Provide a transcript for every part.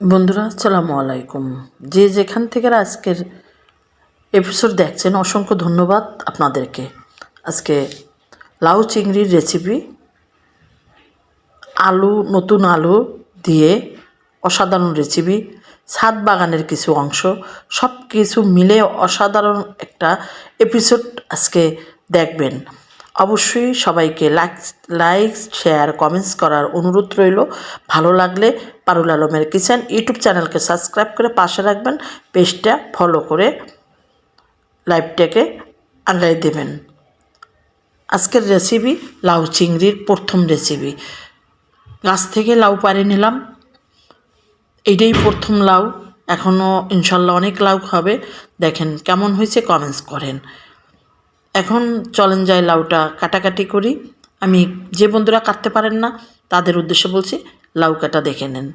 বন্ধুরা, আসসালামু আলাইকুম। যে যেখান থেকে আজকের এপিসোড দেখছেন, অসংখ্য ধন্যবাদ আপনাদেরকে। আজকে লাউ চিংড়ির রেসিপি আলু, নতুন আলু দিয়ে অসাধারণ রেসিপি ছাদ বাগানের কিছু অংশ সব কিছু মিলে অসাধারণ একটা এপিসোড আজকে দেখবেন। অবশ্যই সবাইকে লাইক লাইক শেয়ার কমেন্টস করার অনুরোধ রইল। ভালো লাগলে পারুল আলমের কিচেন ইউটিউব চ্যানেলকে সাবস্ক্রাইব করে পাশে রাখবেন, পেজটা ফলো করে লাইভটাকে আগাই দেবেন। আজকের রেসিপি লাউ চিংড়ির প্রথম রেসিপি গাছ থেকে লাউ পাড়ে নিলাম। এইটাই প্রথম লাউ। এখনও ইনশাল্লাহ অনেক লাউ হবে। দেখেন কেমন হয়েছে কমেন্টস করেন। এখন চলেন যাই লাউটা কাটাকাটি করি। আমি যে বন্ধুরা কাটতে পারেন না, তাদের উদ্দেশ্যে বলছি লাউ কাটা দেখে নেন।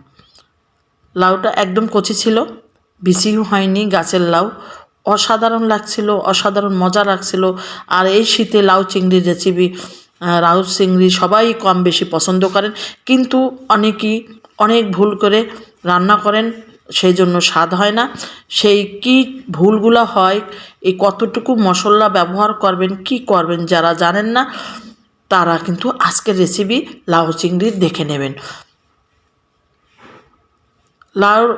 লাউটা একদম কচি ছিল বিচিও হয়নি গাছের লাউ। অসাধারণ লাগছিল, অসাধারণ মজা লাগছিল। আর এই শীতে লাউ চিংড়ির রেসিপি লাউ চিংড়ি সবাই কম বেশি পছন্দ করেন। কিন্তু অনেকেই অনেক ভুল করে রান্না করেন। সেই জন্য স্বাদ হয় না। সেই কি ভুলগুলো হয়, এই কতটুকু মশলা ব্যবহার করবেন, কি করবেন যারা জানেন না, তারা কিন্তু আজকের রেসিপি লাউ চিংড়ির দেখে নেবেন। লাউর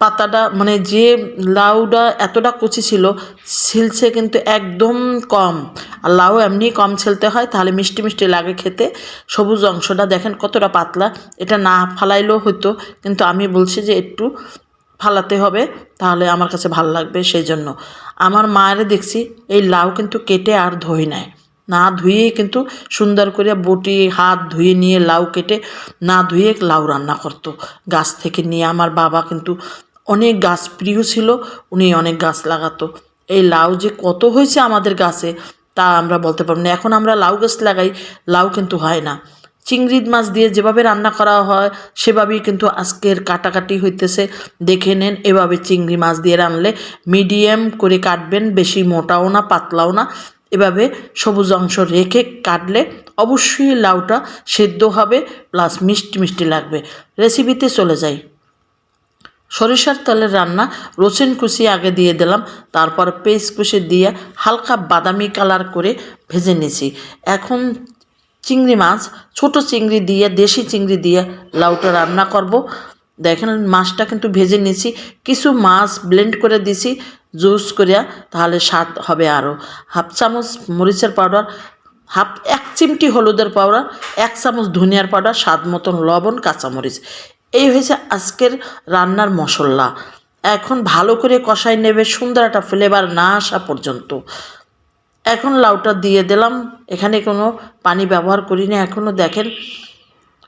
পাতাটা মানে যে লাউটা এতটা কচি ছিল, ছিলছে কিন্তু একদম কম। আর লাউ এমনি কম ছেলতে হয়, তাহলে মিষ্টি মিষ্টি লাগে খেতে। সবুজ অংশটা দেখেন কতটা পাতলা। এটা না ফালাইলেও হতো কিন্তু আমি বলছি যে একটু ফালাতে হবে, তাহলে আমার কাছে ভালো লাগবে সেই জন্য। আমার মায়ের দেখছি, এই লাউ কিন্তু কেটে আর ধুই নেয় না ধুয়ে কিন্তু সুন্দর করে বটি, হাত ধুয়ে নিয়ে লাউ কেটে না ধুয়ে লাউ রান্না করতো। গাছ থেকে নিয়ে আমার বাবা কিন্তু অনেক গাছ প্রিয় ছিল, উনি অনেক গাছ লাগাতো। এই লাউ যে কত হয়েছে আমাদের গাছে তা আমরা বলতে পারব না। এখন আমরা লাউ গাছ লাগাই, লাউ কিন্তু হয় না। চিংড়ি মাছ দিয়ে যেভাবে রান্না করা হয়, সেভাবেই কিন্তু আজকের কাটাকাটি হইতেছে। দেখে নেন, এভাবে চিংড়ি মাছ দিয়ে রানলে মিডিয়াম করে কাটবেন, বেশি মোটাও না, পাতলাও না। এভাবে সবুজ অংশ রেখে কাটলে অবশ্যই লাউটা সেদ্ধ হবে প্লাস মিষ্টি মিষ্টি লাগবে। রেসিপিতে চলে যাই। সরিষার তেলের রান্না রসুন কুচি আগে দিয়ে দিলাম, তারপর পেস্ট কুচি দিয়ে হালকা বাদামি কালার করে ভেজে নিয়েছি এখন চিংড়ি মাছ, ছোট চিংড়ি দিয়ে, দেশি চিংড়ি দিয়ে লাউটা রান্না করব। দেখেন মাছটা কিন্তু ভেজে নিয়েছি কিছু মাছ ব্লেন্ড করে দিছি জুস করিয়া তাহলে স্বাদ হবে আরও হাফ চামচ মরিচের পাউডার, হাফ এক চিমটি হলুদের পাউডার, এক চামচ ধনিয়ার পাউডার, স্বাদ মতন লবণ, কাঁচামরিচ। এই হয়েছে আজকের রান্নার মশলা। এখন ভালো করে কষাই নেবে, সুন্দর একটা ফ্লেভার না আসা পর্যন্ত। এখন লাউটা দিয়ে দিলাম। এখানে কোনো পানি ব্যবহার করিনি। এখনও দেখেন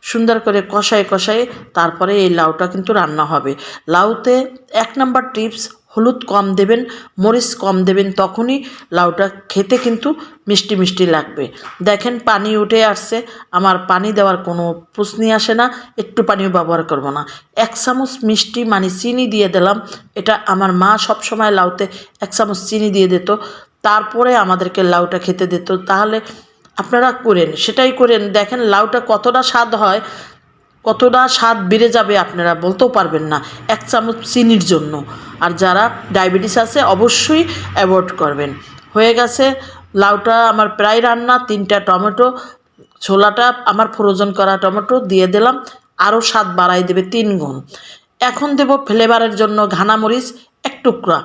সুন্দর করে কষায় কষায় তারপরে এই লাউটা কিন্তু রান্না হবে। লাউতে এক নাম্বার টিপস হলুদ কম দেবেন, মরিচ কম দেবেন, তখনই লাউটা খেতে কিন্তু মিষ্টি মিষ্টি লাগবে। দেখেন পানি উঠে আসছে, আমার পানি দেওয়ার কোনো প্রশ্নই আসে না, একটু পানিও ব্যবহার করব না। এক চামচ মিষ্টি মানে চিনি দিয়ে দিলাম, এটা আমার মা সবসময় লাউতে এক চামচ চিনি দিয়ে দিত, তারপরে আমাদেরকে লাউটা খেতে দিত। তাহলে আপনারা করেন, সেটাই করেন। দেখেন লাউটা কতটা স্বাদ হয় কতটা স্বাদ বেড়ে যাবে আপনারা বলতেও পারবেন না। এক চামচ চিনির জন্য। আর যারা ডায়াবেটিস আছে, অবশ্যই অ্যাভয়েড করবেন। হয়ে গেছে লাউটা আমার প্রায় রান্না, তিনটা টমেটো, ছোলাটা আমার ফ্রোজন করা টমেটো দিয়ে দিলাম। আরও স্বাদ বাড়াই দেবে তিন গুণ। এখন দেব ফ্লেভারের জন্য ঘানা মরিচ, এক টুকরা।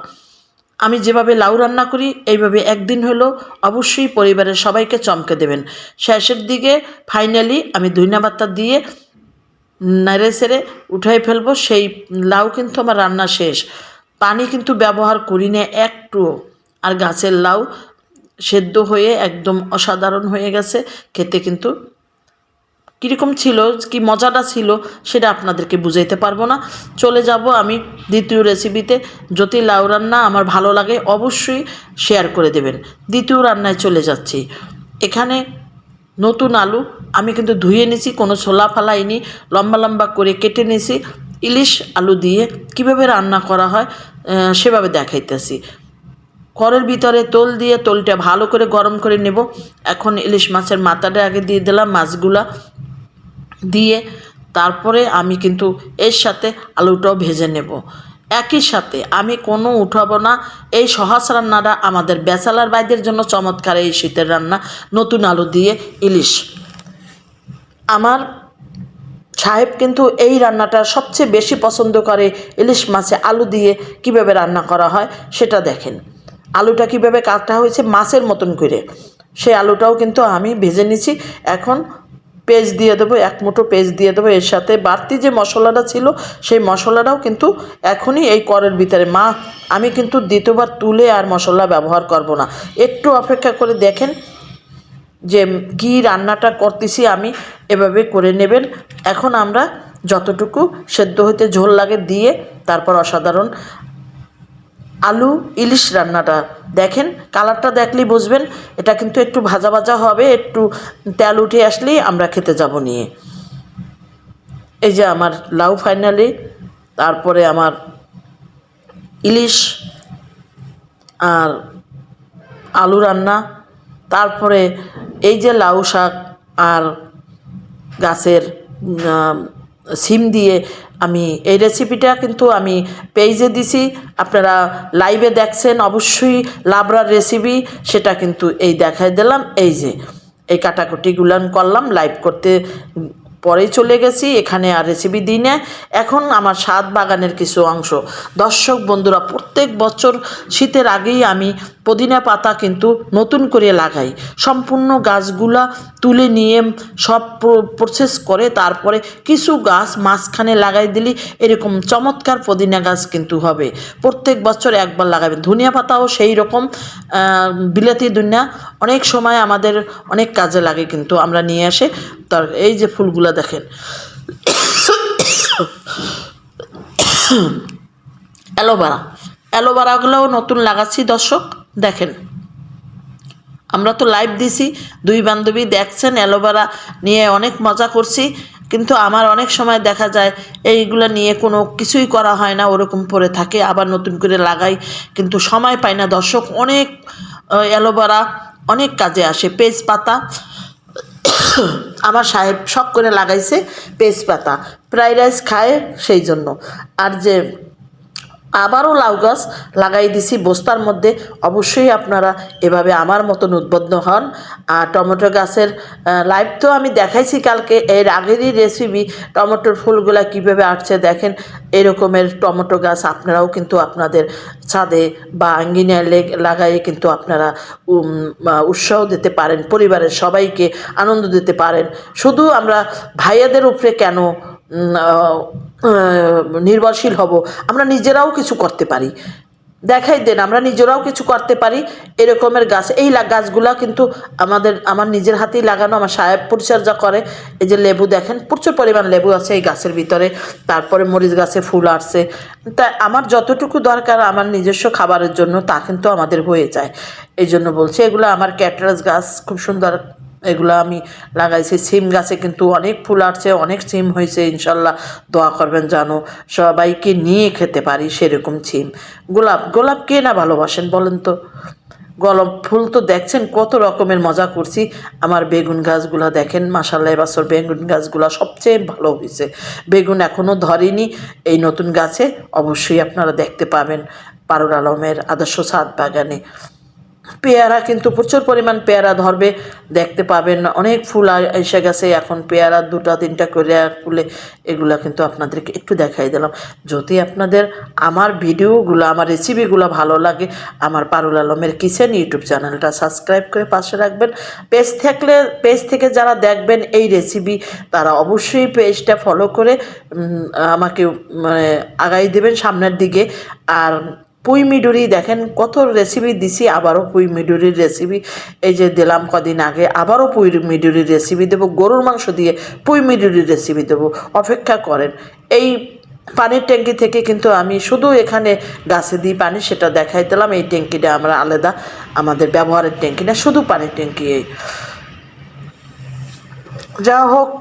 আমি যেভাবে লাউ রান্না করি, এইভাবে একদিন হলো অবশ্যই পরিবারের সবাইকে চমকে দেবেন। শেষের দিকে ফাইনালি আমি ধইনা পাতা দিয়ে নেড়ে সেড়ে উঠাই ফেলব, সেই লাউ কিন্তু আমার রান্না শেষ। পানি কিন্তু ব্যবহার করি না, একটুও। আর গাছের লাউ সেদ্ধ হয়ে একদম অসাধারণ হয়ে গেছে, খেতে কিন্তু কীরকম ছিল, কি মজাটা ছিল সেটা আপনাদেরকে বুঝাইতে পারব না। চলে যাব আমি দ্বিতীয় রেসিপিতে যদি লাউ রান্না আমার ভালো লাগে অবশ্যই শেয়ার করে দেবেন। দ্বিতীয় রান্নায় চলে যাচ্ছি। এখানে নতুন আলু, আমি কিন্তু ধুয়ে নিছি, কোনো ছোলা ফালাইনি, লম্বা লম্বা করে কেটে নিছি, ইলিশ আলু দিয়ে কীভাবে রান্না করা হয় সেভাবে দেখাইতেছি। করের ভিতরে তোল দিয়ে তোলটা ভালো করে গরম করে নেব। এখন ইলিশ মাছের মাথাটা আগে দিয়ে দিলাম মাছগুলা দিয়ে, তারপরে আমি কিন্তু এর সাথে আলুটাও ভেজে নেব। একই সাথে আমি কোনো উঠাবো না। এই সহজ রান্নাটা আমাদের ব্যাচেলার বাইদের জন্য চমৎকার এই শীতের রান্না। নতুন আলু দিয়ে ইলিশ। আমার সাহেব কিন্তু এই রান্নাটা সবচেয়ে বেশি পছন্দ করে ইলিশ মাছে আলু দিয়ে কীভাবে রান্না করা হয় সেটা দেখেন। আলুটা কীভাবে কাটা হয়েছে মাছের মতন করে। সেই আলুটাও কিন্তু আমি ভেজে নিছি। এখন পেঁয়াজ দিয়ে দেবো, এক মুঠো পেঁয়াজ দিয়ে দেবো। এর সাথে বাড়তি যে মশলাটা ছিল, সেই মশলাটাও কিন্তু এখনই এই করের ভিতরে। মা, আমি কিন্তু দ্বিতীয়বার তুলে আর মশলা ব্যবহার করব না। একটু অপেক্ষা করে দেখেন যে কি রান্নাটা করতেছি আমি, এভাবে করে নেবেন। এখন আমরা যতটুকু সেদ্ধ হতে ঝোল লাগে দিয়ে, তারপর অসাধারণ আলু, ইলিশ রান্নাটা। দেখেন, কালারটা দেখলেই বুঝবেন, এটা কিন্তু একটু ভাজা ভাজা হবে, একটু তেল উঠে আসলেই আমরা খেতে যাব নিয়ে। এই যে আমার লাউ ফাইনালি, তারপরে আমার ইলিশ আর আলু রান্না, তারপরে এই যে লাউ শাক আর গাছের সিম দিয়ে আমি এই রেসিপিটা কিন্তু আমি পেজে দিছি। আপনারা লাইভে দেখছেন অবশ্যই লাবড়ার রেসিপি সেটা কিন্তু এই দেখাই দিলাম। এই যে, এই কাটাকুটিগুলো করলাম লাইভ করতে পরেই চলে গেছি, এখানে আর রেসিপি দিই না। এখন আমার স্বাদ বাগানের কিছু অংশ। দর্শক বন্ধুরা, প্রত্যেক বছর শীতের আগেই আমি পুদিনা পাতা কিন্তু নতুন করে লাগাই। সম্পূর্ণ গাছগুলা তুলে নিয়ে সব প্রসেস করে তারপরে কিছু গাছ মাঝখানে লাগাই দিলি, এরকম চমৎকার পুদিনা গাছ কিন্তু হবে। প্রত্যেক বছর একবার লাগাবেন। ধনিয়া পাতাও সেই রকম বিলাতি দুনিয়া অনেক সময় আমাদের অনেক কাজে লাগে কিন্তু আমরা নিয়ে আসে তার এই যে ফুলগুলা দেখেন। অ্যালোভেরা। অ্যালোভেরাগুলোও নতুন লাগাচ্ছি, দর্শক, দেখেন। আমরা তো লাইভ দিছি, দুই বান্ধবী দেখছেন, অ্যালোভেরা নিয়ে অনেক মজা করছি, কিন্তু আমার অনেক সময় দেখা যায়, এইগুলো নিয়ে কোনো কিছুই করা হয় না, ওরকম পড়ে থাকে, আবার নতুন করে লাগাই, কিন্তু সময় পাই না, দর্শক। অনেক অ্যালোভেরা অনেক কাজে আসে পেজ পাতা আমার সাহেব শখ করে লাগাইছে পেস্ট পাতা ফ্রাইড রাইস খায় সেই জন্য আর যে আবারও লাউ গাছ লাগাই দিছি। বস্তার মধ্যে অবশ্যই আপনারা এভাবে আমার মতন উদ্বুদ্ধ হন। আর টমেটো গাছের লাইভ তো আমি দেখাইছি কালকে। এর আগেরই রেসিপি টমেটোর ফুলগুলা কীভাবে আসছে দেখেন। এরকমের টমেটো গাছ আপনারাও কিন্তু আপনাদের ছাদে বা আঙ্গিনায় লেগ- লাগাইয়ে কিন্তু আপনারা উৎসাহ দিতে পারেন। পরিবারের সবাইকে আনন্দ দিতে পারেন। শুধু আমরা ভাইয়াদের উপরে কেন নির্ভরশীল হব। আমরা নিজেরাও কিছু করতে পারি। দেখাই দেন, আমরা নিজেরাও কিছু করতে পারি এরকমের গাছ। এই গাছগুলা কিন্তু আমাদের, আমার নিজের হাতেই লাগানো, আমার সাহেব পরিচর্যা করে। এই যে লেবু দেখেন, প্রচুর পরিমাণ লেবু আছে এই গাছের ভিতরে। তারপরে মরিচ গাছে ফুল আসছে। তা আমার যতটুকু দরকার আমার নিজস্ব খাবারের জন্য, তা কিন্তু আমাদের হয়ে যায়। এই জন্য বলছি, এগুলো আমার ক্যাটারাস গাছ, খুব সুন্দর এগুলো আমি লাগাইছি। সিম গাছে কিন্তু অনেক ফুল আসছে, অনেক সিম হয়েছে, ইনশাল্লাহ। দোয়া করবেন জানো সবাইকে নিয়ে খেতে পারি সেরকম সিম। গোলাপ গোলাপ কে না ভালোবাসেন বলেন তো? গোলাপ ফুল তো দেখছেন, কত রকমের মজা করছি। আমার বেগুন গাছগুলো দেখেন মাসাল্লাহ এবছর বেগুন গাছগুলো সবচেয়ে ভালো হয়েছে। বেগুন এখনও ধরেনি, এই নতুন গাছে অবশ্যই আপনারা দেখতে পাবেন। পারুল আলমের আদর্শ সাত বাগানে। পেয়ারা কিন্তু প্রচুর পরিমাণ পেয়ারা ধরবে। দেখতে পাবেন না, অনেক ফুল এসে গেছে। এখন পেয়ারা দুটা, তিনটা করে ফুলে এগুলা কিন্তু আপনাদেরকে একটু দেখাই দিলাম। যদি আপনাদের আমার ভিডিওগুলো, আমার রেসিপিগুলো ভালো লাগে, আমার পারুল আলমের কিচেন ইউটিউব চ্যানেলটা সাবস্ক্রাইব করে পাশে রাখবেন। পেজ থাকলে, পেজ থেকে যারা দেখবেন এই রেসিপি তারা অবশ্যই পেজটা ফলো করে আমাকে মানে আগাই দেবেন সামনের দিকে। আর পুঁই মিডুরি, দেখেন কত রেসিপি দিছি, আবারও পুঁই মিডুরির রেসিপি এই যে দিলাম কদিন আগে, আবারও পুঁই মিডুরির রেসিপি দেবো, গরুর মাংস দিয়ে পুঁই মিডুরির রেসিপি দেবো। অপেক্ষা করেন, এই পানির ট্যাঙ্কি থেকে কিন্তু আমি শুধু এখানে গাছে দিই পানি, সেটা দেখাই দিলাম, এই ট্যাঙ্কিটা আমরা আলাদা আমাদের ব্যবহারের ট্যাঙ্কি না, শুধু পানির ট্যাঙ্কি এই। যা হোক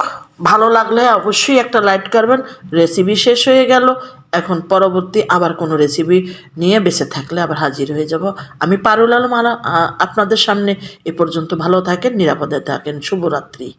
ভালো লাগলে অবশ্যই একটা লাইক করবেন। রেসিপি শেষ হয়ে গেল। এখন পরবর্তী আবার কোনো রেসিপি নিয়ে বেঁচে থাকলে আবার হাজির হয়ে যাব। আমি পারুল আলম আলা- আপনাদের সামনে এ পর্যন্ত ভালো থাকেন, নিরাপদে থাকেন। শুভরাত্রি।